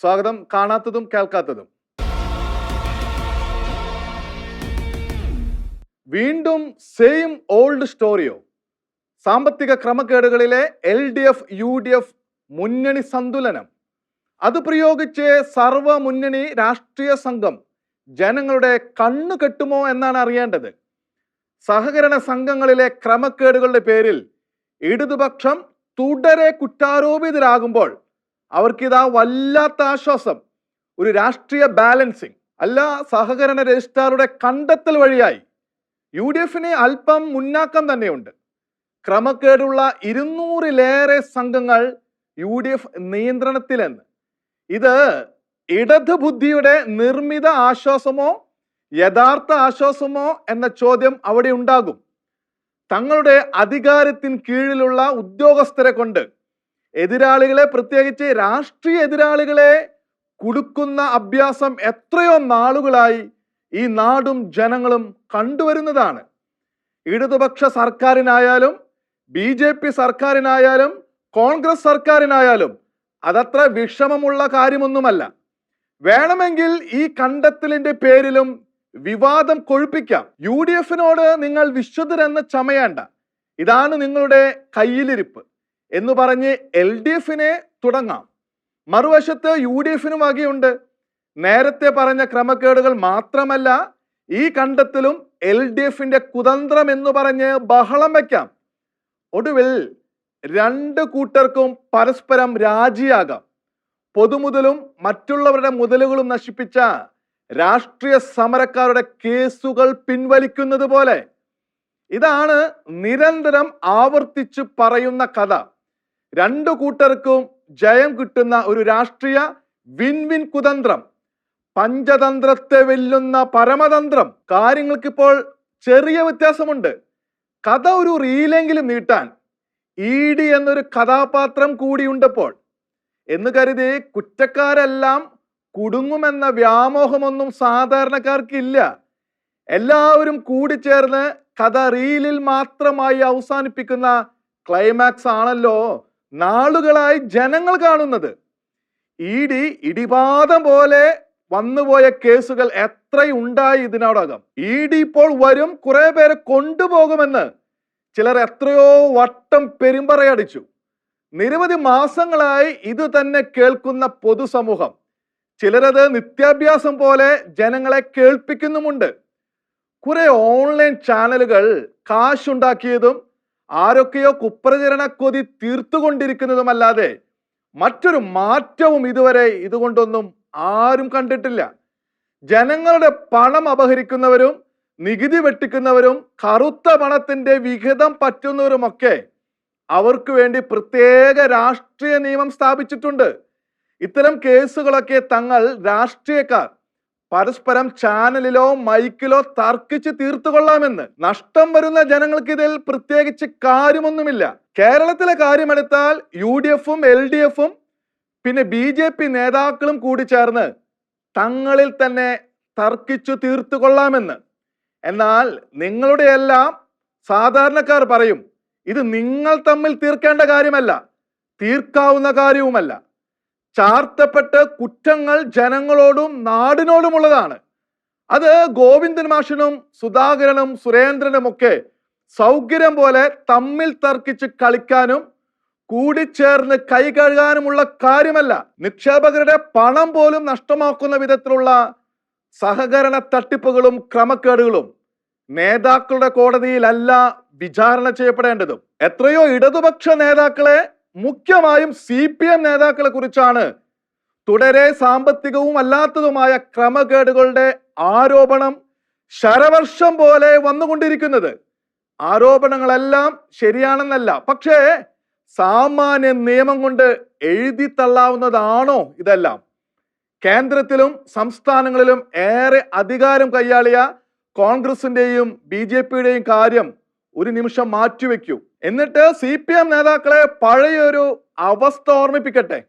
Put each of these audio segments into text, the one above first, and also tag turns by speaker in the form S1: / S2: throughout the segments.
S1: സ്വാഗതം. കാണാത്തതും കേൾക്കാത്തതും. വീണ്ടും same old സ്റ്റോറിയോ സാമ്പത്തിക ക്രമക്കേടുകളിലെ L D F U D F മുന്നണി സന്തുലനം. അത് പ്രയോഗിച്ച് സർവ മുന്നണി രാഷ്ട്രീയ സംഘം ജനങ്ങളുടെ കണ്ണു കെട്ടുമോ എന്നാണ് അറിയേണ്ടത്. സഹകരണ സംഘങ്ങളിലെ ക്രമക്കേടുകളുടെ പേരിൽ ഇടതുപക്ഷം തുടരെ കുറ്റാരോപിതരാകുമ്പോൾ അവർക്കിതാ വല്ലാത്ത ആശ്വാസം. ഒരു രാഷ്ട്രീയ ബാലൻസിങ് അല്ല സഹകരണ രജിസ്ട്രാറുടെ കണ്ടെത്തൽ വഴിയായി. യു ഡി എഫിന് അല്പം മുന്നാക്കം തന്നെയുണ്ട്. ക്രമക്കേടുള്ള ഇരുന്നൂറിലേറെ സംഘങ്ങൾ യു ഡി എഫ് നിയന്ത്രണത്തിലെന്ന്. ഇത് ഇടത് ബുദ്ധിയുടെ നിർമ്മിത ആശ്വാസമോ യഥാർത്ഥ ആശ്വാസമോ എന്ന ചോദ്യം അവിടെ ഉണ്ടാകും. തങ്ങളുടെ അധികാരത്തിന് കീഴിലുള്ള ഉദ്യോഗസ്ഥരെ കൊണ്ട് എതിരാളികളെ പ്രത്യേകിച്ച് രാഷ്ട്രീയ എതിരാളികളെ കുടുക്കുന്ന അഭ്യാസം എത്രയോ നാളുകളായി ഈ നാടും ജനങ്ങളും കണ്ടുവരുന്നതാണ്. ഇടതുപക്ഷ സർക്കാരിനായാലും ബി ജെ പി സർക്കാരിനായാലും കോൺഗ്രസ് സർക്കാരിനായാലും അതത്ര വിഷമമുള്ള കാര്യമൊന്നുമല്ല. വേണമെങ്കിൽ ഈ കണ്ടെത്തലിന്റെ പേരിലും വിവാദം കൊഴുപ്പിക്കാം. യു ഡി എഫിനോട് നിങ്ങൾ വിശുദ്ധരെന്ന് ചമയേണ്ട. ഇതാണ് നിങ്ങളുടെ കയ്യിലിരിപ്പ്. എന്ന് പറഞ്ഞ് എൽ ഡി എഫിനെ തുടങ്ങാം. മറുവശത്ത് യു ഡി എഫിനും വകയുണ്ട്. നേരത്തെ പറഞ്ഞ ക്രമക്കേടുകൾ മാത്രമല്ല ഈ കണ്ടത്തിലും എൽ ഡി എഫിന്റെ കുതന്ത്രം എന്ന് പറഞ്ഞ് ബഹളം വയ്ക്കാം ഒടുവിൽ രണ്ട് കൂട്ടർക്കും പരസ്പരം രാജിയാകാം. പൊതുമുതലും മറ്റുള്ളവരുടെ മുതലുകളും നശിപ്പിച്ച രാഷ്ട്രീയ സമരക്കാരുടെ കേസുകൾ പിൻവലിക്കുന്നത് പോലെ ഇതാണ് നിരന്തരം ആവർത്തിച്ചു പറയുന്ന കഥ. രണ്ടു കൂട്ടർക്കും ജയം കിട്ടുന്ന ഒരു രാഷ്ട്രീയ വിൻ വിൻ കുതന്ത്രം. പഞ്ചതന്ത്രത്തെ വെല്ലുന്ന പരമതന്ത്രം. കാര്യങ്ങൾക്കിപ്പോൾ ചെറിയ വ്യത്യാസമുണ്ട്. കഥ ഒരു റീലെങ്കിലും നീട്ടാൻ ഇ ഡി എന്നൊരു കഥാപാത്രം കൂടിയുണ്ടപ്പോൾ. എന്ന് കരുതി കുറ്റക്കാരെല്ലാം കുടുങ്ങുമെന്ന വ്യാമോഹമൊന്നും സാധാരണക്കാർക്കില്ല. എല്ലാവരും കൂടിച്ചേർന്ന് കഥ റീലിൽ മാത്രമായി അവസാനിപ്പിക്കുന്ന ക്ലൈമാക്സ് ആണല്ലോ. നാളുകളായി ജനങ്ങൾ കാണുന്നത്. ഇ ഡി ഇടിപാതം പോലെ വന്നുപോയ കേസുകൾ എത്രയുണ്ടായി ഇതിനോടകം. ഇ ഡി ഇപ്പോൾ വരും കുറെ പേരെ കൊണ്ടുപോകുമെന്ന് ചിലർ എത്രയോ വട്ടം പെരുമ്പറയടിച്ചു. നിരവധി മാസങ്ങളായി ഇത് തന്നെ കേൾക്കുന്ന പൊതുസമൂഹം. ചിലരത് നിത്യാഭ്യാസം പോലെ ജനങ്ങളെ കേൾപ്പിക്കുന്നുമുണ്ട്. കുറെ ഓൺലൈൻ ചാനലുകൾ കാശുണ്ടാക്കിയതും ആരൊക്കെയോ കുപ്രചരണ കൊതി തീർത്തുകൊണ്ടിരിക്കുന്നതുമല്ലാതെ മറ്റൊരു മാറ്റവും ഇതുവരെ ഇതുകൊണ്ടൊന്നും ആരും കണ്ടിട്ടില്ല. ജനങ്ങളുടെ പണം അപഹരിക്കുന്നവരും നികുതി വെട്ടിക്കുന്നവരും കറുത്ത പണത്തിന്റെ വിഹിതം പറ്റുന്നവരുമൊക്കെ അവർക്ക് വേണ്ടി പ്രത്യേക രാഷ്ട്രീയ നിയമം സ്ഥാപിച്ചിട്ടുണ്ട്. ഇത്തരം കേസുകളൊക്കെ തങ്ങൾ രാഷ്ട്രീയക്കാർ പരസ്പരം ചാനലിലോ മൈക്കിലോ തർക്കിച്ച് തീർത്തുകൊള്ളാമെന്ന് നഷ്ടം വരുന്ന ജനങ്ങൾക്ക് ഇതിൽ പ്രത്യേകിച്ച് കാര്യമൊന്നുമില്ല. കേരളത്തിലെ കാര്യമെടുത്താൽ യു ഡി എഫും എൽ ഡി എഫും പിന്നെ ബി ജെ പി നേതാക്കളും കൂടി ചേർന്ന് തങ്ങളിൽ തന്നെ തർക്കിച്ചു തീർത്തുകൊള്ളാമെന്ന്. എന്നാൽ നിങ്ങളുടെ എല്ലാം സാധാരണക്കാർ പറയും ഇത് നിങ്ങൾ തമ്മിൽ തീർക്കേണ്ട കാര്യമല്ല തീർക്കാവുന്ന കാര്യവുമല്ല. ചാർത്തപ്പെട്ട് കുറ്റങ്ങൾ ജനങ്ങളോടും നാടിനോടുമുള്ളതാണ്. അത് ഗോവിന്ദൻ മാഷനും സുധാകരനും സുരേന്ദ്രനും ഒക്കെ സൗകര്യം പോലെ തമ്മിൽ തർക്കിച്ച് കളിക്കാനും കൂടിച്ചേർന്ന് കൈ കഴുകാനുമുള്ള കാര്യമല്ല. നിക്ഷേപകരുടെ പണം പോലും നഷ്ടമാക്കുന്ന വിധത്തിലുള്ള സഹകരണ തട്ടിപ്പുകളും ക്രമക്കേടുകളും നേതാക്കളുടെ കോടതിയിലല്ല വിചാരണ ചെയ്യപ്പെടേണ്ടതും. എത്രയോ ഇടതുപക്ഷ നേതാക്കളെ മുഖ്യമായും സി പി എം നേതാക്കളെ കുറിച്ചാണ്. തുടരെ സാമ്പത്തികവും അല്ലാത്തതുമായ ക്രമക്കേടുകളുടെ ആരോപണം ശരവർഷം പോലെ വന്നുകൊണ്ടിരിക്കുന്നത്. ആരോപണങ്ങളെല്ലാം ശരിയാണെന്നല്ല. പക്ഷേ സാമാന്യ നിയമം കൊണ്ട് എഴുതി തള്ളാവുന്നതാണോ ഇതെല്ലാം? കേന്ദ്രത്തിലും സംസ്ഥാനങ്ങളിലും ഏറെ അധികാരം കൈയാളിയ കോൺഗ്രസിന്റെയും ബി കാര്യം ഒരു നിമിഷം മാറ്റിവെക്കൂ. എന്നിട്ട് സി പി എം നേതാക്കളെ പഴയൊരു അവസ്ഥ ഓർമ്മിപ്പിക്കട്ടെ.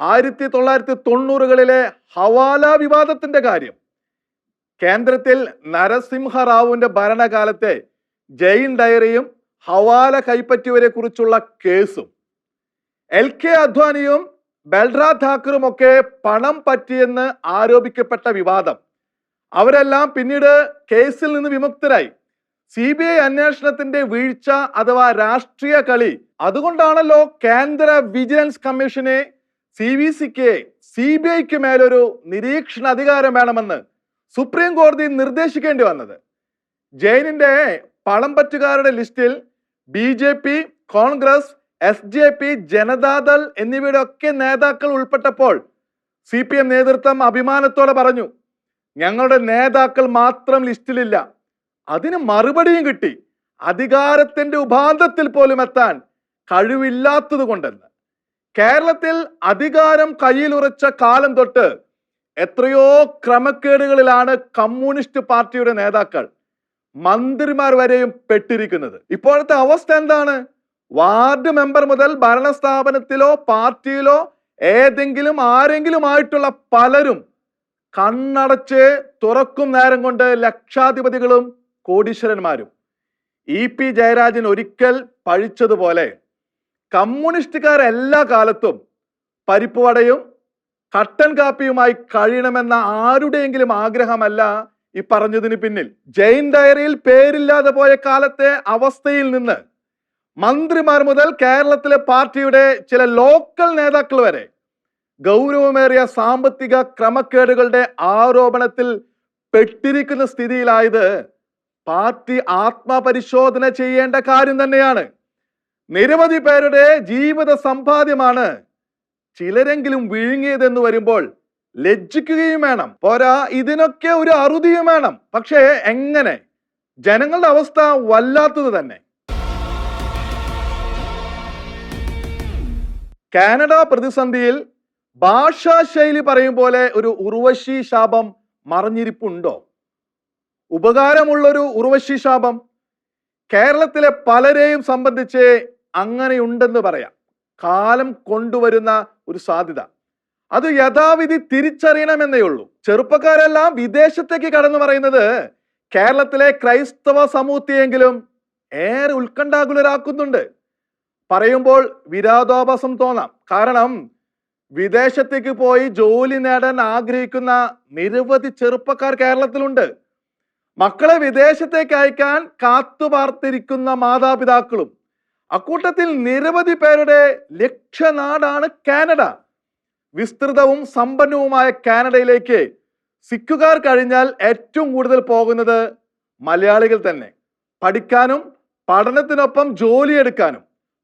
S1: ആയിരത്തി തൊള്ളായിരത്തി തൊണ്ണൂറുകളിലെ ഹവാല വിവാദത്തിന്റെ കാര്യം. കേന്ദ്രത്തിൽ നരസിംഹ റാവുവിന്റെ ഭരണകാലത്തെ ജയിൻ ഡയറിയും ഹവാല കൈപ്പറ്റിയവരെ കുറിച്ചുള്ള കേസും. എൽ കെ അദ്വാനിയും ബൽറാ ഠാക്കറും ഒക്കെ പണം പറ്റിയെന്ന് ആരോപിക്കപ്പെട്ട വിവാദം. അവരെല്ലാം പിന്നീട് കേസിൽ നിന്ന് വിമുക്തരായി. സി ബി ഐ അന്വേഷണത്തിന്റെ വീഴ്ച അഥവാ രാഷ്ട്രീയ കളി അതുകൊണ്ടാണല്ലോ കേന്ദ്ര വിജിലൻസ് കമ്മീഷനെ സി വി സിക്ക് സി ബി ഐക്ക് മേലൊരു നിരീക്ഷണ അധികാരം വേണമെന്ന് സുപ്രീം കോടതി നിർദ്ദേശിക്കേണ്ടി വന്നത്. ജെയിനിന്റെ പണം പറ്റുകാരുടെ ലിസ്റ്റിൽ B J P Congress S J P Janata Dal എന്നിവയുടെ ഒക്കെ നേതാക്കൾ ഉൾപ്പെട്ടപ്പോൾ സി പി എം നേതൃത്വം അഭിമാനത്തോടെ പറഞ്ഞു ഞങ്ങളുടെ നേതാക്കൾ മാത്രം ലിസ്റ്റിലില്ല. അതിന് മറുപടിയും കിട്ടി. അധികാരത്തിന്റെ ഉപാന്തത്തിൽ പോലും എത്താൻ കഴിവില്ലാത്തത് കൊണ്ടെന്ന്. കേരളത്തിൽ അധികാരം കയ്യിലുറച്ച കാലം തൊട്ട് എത്രയോ ക്രമക്കേടുകളിലാണ് കമ്മ്യൂണിസ്റ്റ് പാർട്ടിയുടെ നേതാക്കൾ മന്ത്രിമാർ വരെയും പെട്ടിരിക്കുന്നത്. ഇപ്പോഴത്തെ അവസ്ഥ എന്താണ്? വാർഡ് മെമ്പർ മുതൽ ഭരണസ്ഥാപനത്തിലോ പാർട്ടിയിലോ ഏതെങ്കിലും ആരെങ്കിലും ആയിട്ടുള്ള പലരും കണ്ണടച്ച് തുറക്കും നേരം കൊണ്ട് ലക്ഷാധിപതികളും കോടീശ്വരന്മാരും. ഇ പി ജയരാജൻ ഒരിക്കൽ പഴിച്ചതുപോലെ കമ്മ്യൂണിസ്റ്റുകാർ എല്ലാ കാലത്തും പരിപ്പുവടയും കട്ടൻ കാപ്പിയുമായി കഴിയണമെന്ന ആരുടെയെങ്കിലും ആഗ്രഹമല്ല ഈ പറഞ്ഞതിന് പിന്നിൽ. ജയിൻ ഡയറിയിൽ പേരില്ലാതെ പോയ കാലത്തെ അവസ്ഥയിൽ നിന്ന് മന്ത്രിമാർ മുതൽ കേരളത്തിലെ പാർട്ടിയുടെ ചില ലോക്കൽ നേതാക്കൾ വരെ ഗൗരവമേറിയ സാമ്പത്തിക ക്രമക്കേടുകളുടെ ആരോപണത്തിൽ പെട്ടിരിക്കുന്ന സ്ഥിതിയിലായത് പാർട്ടി ആത്മപരിശോധന ചെയ്യേണ്ട കാര്യം തന്നെയാണ്. നിരവധി പേരുടെ ജീവിത സമ്പാദ്യമാണ് ചിലരെങ്കിലും വിഴുങ്ങിയതെന്ന് വരുമ്പോൾ ലജ്ജിക്കുകയും വേണം. പോരാ ഇതിനൊക്കെ ഒരു അറുതിയും വേണം. പക്ഷേ എങ്ങനെ? ജനങ്ങളുടെ അവസ്ഥ വല്ലാത്തത് തന്നെ. കാനഡ പ്രതിസന്ധിയിൽ ഭാഷാ ശൈലി പറയും പോലെ ഒരു ഉർവശി ശാപം മറഞ്ഞിരിപ്പുണ്ടോ? ഉപകാരമുള്ളൊരു ഉർവശി ശാപം കേരളത്തിലെ പലരെയും സംബന്ധിച്ച് അങ്ങനെയുണ്ടെന്ന് പറയാം. കാലം കൊണ്ടുവരുന്ന ഒരു സാധ്യത. അത് യഥാവിധി തിരിച്ചറിയണമെന്നേ ഉള്ളൂ. ചെറുപ്പക്കാരെല്ലാം വിദേശത്തേക്ക് കടന്നു പറയുന്നത് കേരളത്തിലെ ക്രൈസ്തവ സമൂഹത്തെയെങ്കിലും ഏറെ ഉത്കണ്ഠാകുലരാക്കുന്നുണ്ട്. പറയുമ്പോൾ വിരാദോപാസം തോന്നാം. കാരണം വിദേശത്തേക്ക് പോയി ജോലി നേടാൻ ആഗ്രഹിക്കുന്ന നിരവധി ചെറുപ്പക്കാർ കേരളത്തിലുണ്ട്. മക്കളെ വിദേശത്തേക്ക് അയക്കാൻ കാത്തുപാർത്തിരിക്കുന്ന മാതാപിതാക്കളും അക്കൂട്ടത്തിൽ നിരവധി പേരുടെ ലക്ഷ്യനാടാണ് കാനഡ. വിസ്തൃതവും സമ്പന്നവുമായ കാനഡയിലേക്ക് സിഖുകാർ കഴിഞ്ഞാൽ ഏറ്റവും കൂടുതൽ പോകുന്നത് മലയാളികൾ തന്നെ. പഠിക്കാനും പഠനത്തിനൊപ്പം ജോലിയെടുക്കാനും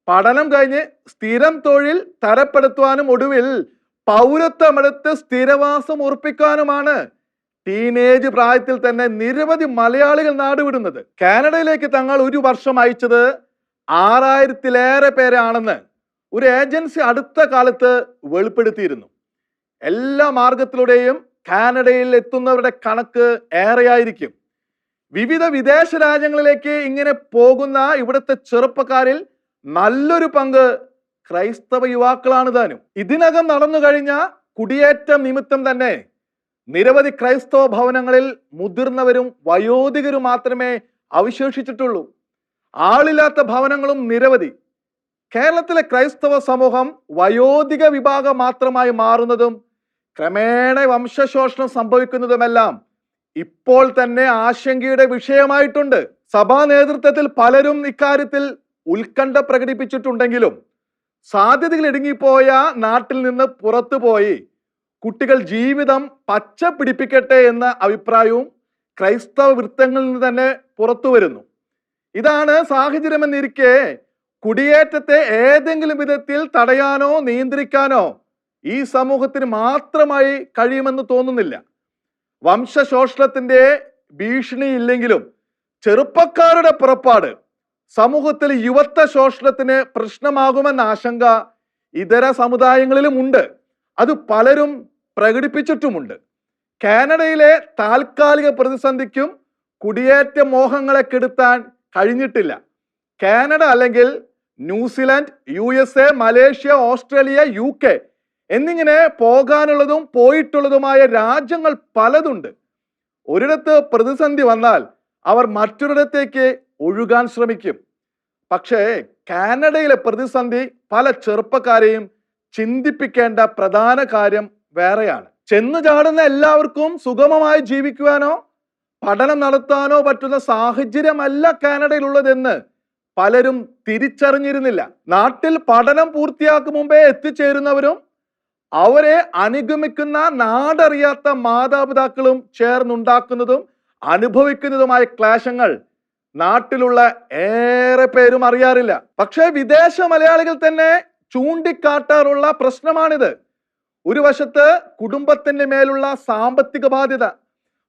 S1: പഠനം കഴിഞ്ഞ് സ്ഥിരം തൊഴിൽ തരപ്പെടുത്തുവാനും ഒടുവിൽ പൗരത്വമെടുത്ത് സ്ഥിരവാസം ഉറപ്പിക്കാനുമാണ് ടീനേജ് പ്രായത്തിൽ തന്നെ നിരവധി മലയാളികൾ നാടുവിടുന്നത്. കാനഡയിലേക്ക് തങ്ങൾ ഒരു വർഷം അയച്ചത് ആറായിരത്തിലേറെ പേരാണെന്ന് ഒരു ഏജൻസി അടുത്ത കാലത്ത് വെളിപ്പെടുത്തിയിരുന്നു. എല്ലാ മാർഗത്തിലൂടെയും കാനഡയിൽ എത്തുന്നവരുടെ കണക്ക് ഏറെയായിരിക്കും. വിവിധ വിദേശ രാജ്യങ്ങളിലേക്ക് ഇങ്ങനെ പോകുന്ന ഇവിടുത്തെ ചെറുപ്പക്കാരിൽ നല്ലൊരു പങ്ക് ക്രൈസ്തവ യുവാക്കളാണ് താനും. ഇതിനകം നടന്നു കഴിഞ്ഞ കുടിയേറ്റം നിമിത്തം തന്നെ നിരവധി ക്രൈസ്തവ ഭവനങ്ങളിൽ മുതിർന്നവരും വയോധികരും മാത്രമേ അവശേഷിച്ചിട്ടുള്ളൂ. ആളില്ലാത്ത ഭവനങ്ങളും നിരവധി. കേരളത്തിലെ ക്രൈസ്തവ സമൂഹം വയോധിക വിഭാഗം മാത്രമായി മാറുന്നതും ക്രമേണ വംശശോഷണം സംഭവിക്കുന്നതുമെല്ലാം ഇപ്പോൾ തന്നെ ആശങ്കയുടെ വിഷയമായിട്ടുണ്ട്. സഭാ നേതൃത്വത്തിൽ പലരും ഇക്കാര്യത്തിൽ ഉത്കണ്ഠ പ്രകടിപ്പിച്ചിട്ടുണ്ടെങ്കിലും സാധ്യതകൾ ഇടുങ്ങിപ്പോയ നാട്ടിൽ നിന്ന് പുറത്തുപോയി. കുട്ടികൾ ജീവിതം പച്ച പിടിപ്പിക്കട്ടെ എന്ന അഭിപ്രായവും ക്രൈസ്തവ വൃത്തങ്ങളിൽ നിന്ന് തന്നെ പുറത്തു വരുന്നു. ഇതാണ് സാഹചര്യമെന്നിരിക്കെ കുടിയേറ്റത്തെ ഏതെങ്കിലും വിധത്തിൽ തടയാനോ നിയന്ത്രിക്കാനോ ഈ സമൂഹത്തിന് മാത്രമായി കഴിയുമെന്ന് തോന്നുന്നില്ല. വംശശോഷണത്തിന്റെ ഭീഷണി ഇല്ലെങ്കിലും ചെറുപ്പക്കാരുടെ പുറപ്പാട് സമൂഹത്തിൽ യുവത്വ ശോഷണത്തിന് പ്രശ്നമാകുമെന്ന ആശങ്ക ഇതര സമുദായങ്ങളിലും ഉണ്ട്. അത് പലരും പ്രകടിപ്പിച്ചിട്ടുമുണ്ട്. കാനഡയിലെ താൽക്കാലിക പ്രതിസന്ധിക്കും കുടിയേറ്റ മോഹങ്ങളെ കെടുത്താൻ കഴിഞ്ഞിട്ടില്ല. കാനഡ അല്ലെങ്കിൽ New Zealand U S A Malaysia Australia U K എന്നിങ്ങനെ പോകാനുള്ളതും പോയിട്ടുള്ളതുമായ രാജ്യങ്ങൾ പലതുണ്ട്. ഒരിടത്ത് പ്രതിസന്ധി വന്നാൽ അവർ മറ്റൊരിടത്തേക്ക് ഒഴുകാൻ ശ്രമിക്കും. പക്ഷേ കാനഡയിലെ പ്രതിസന്ധി പല ചെറുപ്പക്കാരെയും ചിന്തിപ്പിക്കേണ്ട പ്രധാന കാര്യം വേറെയാണ്. ചെന്നു ചാടുന്ന എല്ലാവർക്കും സുഗമമായി ജീവിക്കുവാനോ പഠനം നടത്താനോ പറ്റുന്ന സാഹചര്യമല്ല കാനഡയിലുള്ളതെന്ന് പലരും തിരിച്ചറിഞ്ഞിരുന്നില്ല. നാട്ടിൽ പഠനം പൂർത്തിയാക്കും മുമ്പേ എത്തിച്ചേരുന്നവരും അവരെ അനുഗമിക്കുന്ന നാടറിയാത്ത മാതാപിതാക്കളും ചേർന്നുണ്ടാക്കുന്നതും അനുഭവിക്കുന്നതുമായ ക്ലേശങ്ങൾ നാട്ടിലുള്ള ഏറെ പേരും അറിയാറില്ല. പക്ഷേ വിദേശ മലയാളികൾ തന്നെ ചൂണ്ടിക്കാട്ടാറുള്ള പ്രശ്നമാണിത്. ഒരു വശത്ത് കുടുംബത്തിന്റെ മേലുള്ള സാമ്പത്തിക ബാധ്യത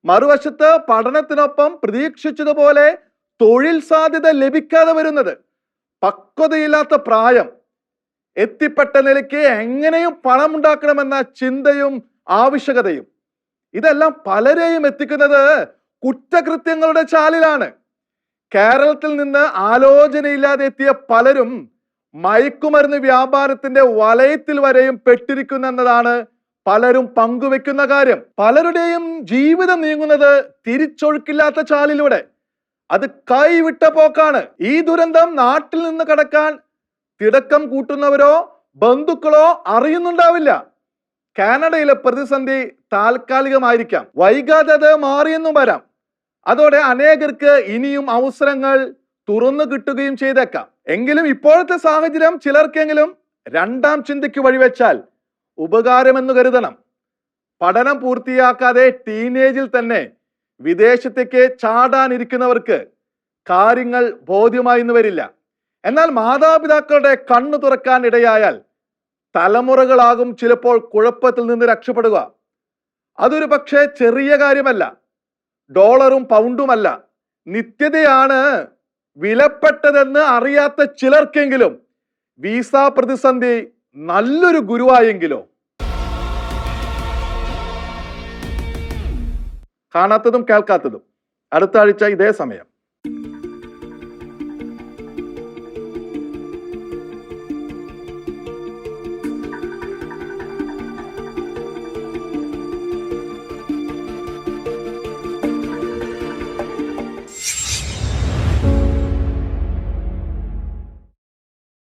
S1: മറുവശത്ത് പഠനത്തിനൊപ്പം പ്രതീക്ഷിച്ചതുപോലെ തൊഴിൽ സാധ്യത ലഭിക്കാതെ വരുന്നത് പക്വതയില്ലാത്ത പ്രായം എത്തിപ്പെട്ട നിലയ്ക്ക് എങ്ങനെയും പണം ഉണ്ടാക്കണമെന്ന ചിന്തയും ആവശ്യകതയും. ഇതെല്ലാം പലരെയും എത്തിക്കുന്നത് കുറ്റകൃത്യങ്ങളുടെ ചാലിലാണ്. കേരളത്തിൽ നിന്ന് ആലോചനയില്ലാതെ എത്തിയ പലരും മയക്കുമരുന്ന് വ്യാപാരത്തിന്റെ വലയത്തിൽ വരെയും പെട്ടിരിക്കുന്നു എന്നതാണ് പലരും പങ്കുവെക്കുന്ന കാര്യം. പലരുടെയും ജീവിതം നീങ്ങുന്നത് തിരിച്ചൊഴുക്കില്ലാത്ത ചാലിലൂടെ. അത് കൈവിട്ട പോക്കാണ്. ഈ ദുരന്തം നാട്ടിൽ നിന്ന് കടക്കാൻ തിടക്കം കൂട്ടുന്നവരോ ബന്ധുക്കളോ അറിയുന്നുണ്ടാവില്ല. കാനഡയിലെ പ്രതിസന്ധി താൽക്കാലികമായിരിക്കാം. വൈകാതെ അത് മാറിയെന്നും വരാം. അതോടെ അനേകർക്ക് ഇനിയും അവസരങ്ങൾ തുറന്നു കിട്ടുകയും ചെയ്തേക്കാം. എങ്കിലും ഇപ്പോഴത്തെ സാഹചര്യം ചിലർക്കെങ്കിലും രണ്ടാം ചിന്തയ്ക്ക് വഴിവെച്ചാൽ ഉപകാരമെന്ന് കരുതണം. പഠനം പൂർത്തിയാക്കാതെ ടീനേജിൽ തന്നെ വിദേശത്തേക്ക് ചാടാനിരിക്കുന്നവർക്ക് കാര്യങ്ങൾ ബോധ്യമായി വരില്ല. എന്നാൽ മാതാപിതാക്കളുടെ കണ്ണു തുറക്കാൻ ഇടയായാൽ തലമുറകളാകും ചിലപ്പോൾ കുഴപ്പത്തിൽ നിന്ന് രക്ഷപ്പെടുക. അതൊരു പക്ഷേ ചെറിയ കാര്യമല്ല. ഡോളറും പൗണ്ടുമല്ല. നിത്യതയാണ് വിലപ്പെട്ടതെന്ന് അറിയാത്ത ചിലർക്കെങ്കിലും വിസ പ്രതിസന്ധി നല്ലൊരു ഗുരുവായെങ്കിലോ? കാണാത്തതും കേൾക്കാത്തതും. അടുത്ത ആഴ്ച ഇതേ സമയം.